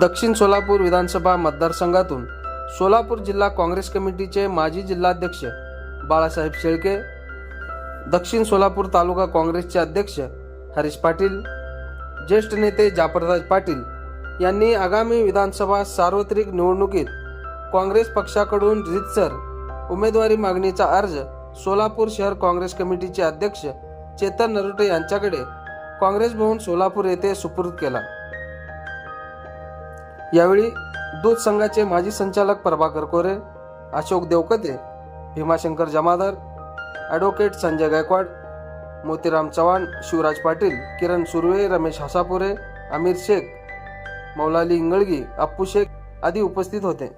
दक्षिण सोलापूर विधानसभा मतदारसंघातून सोलापूर जिल्हा काँग्रेस कमिटीचे माजी जिल्हाध्यक्ष बाळासाहेब शेळके दक्षिण सोलापूर तालुका काँग्रेसचे अध्यक्ष हरीश पाटील ज्येष्ठ नेते जाफरराज पाटील यांनी आगामी विधानसभा सार्वत्रिक निवडणुकीत काँग्रेस पक्षाकडून रितसर उमेदवारी मागणीचा अर्ज सोलापूर शहर काँग्रेस कमिटीचे अध्यक्ष चेतन नरुटे यांच्याकडे काँग्रेस भवन सोलापूर येथे सुपूर्द केला. यावेळी दूध संघाचे माजी संचालक प्रभाकर कोरे अशोक देवकते भीमाशंकर जमादार ॲडव्होकेट संजय गायकवाड मोतीराम चव्हाण शिवराज पाटील किरण सुर्वे रमेश हसापुरे आमिर शेख मौलाली इंगळगी अप्पू शेख आदी उपस्थित होते.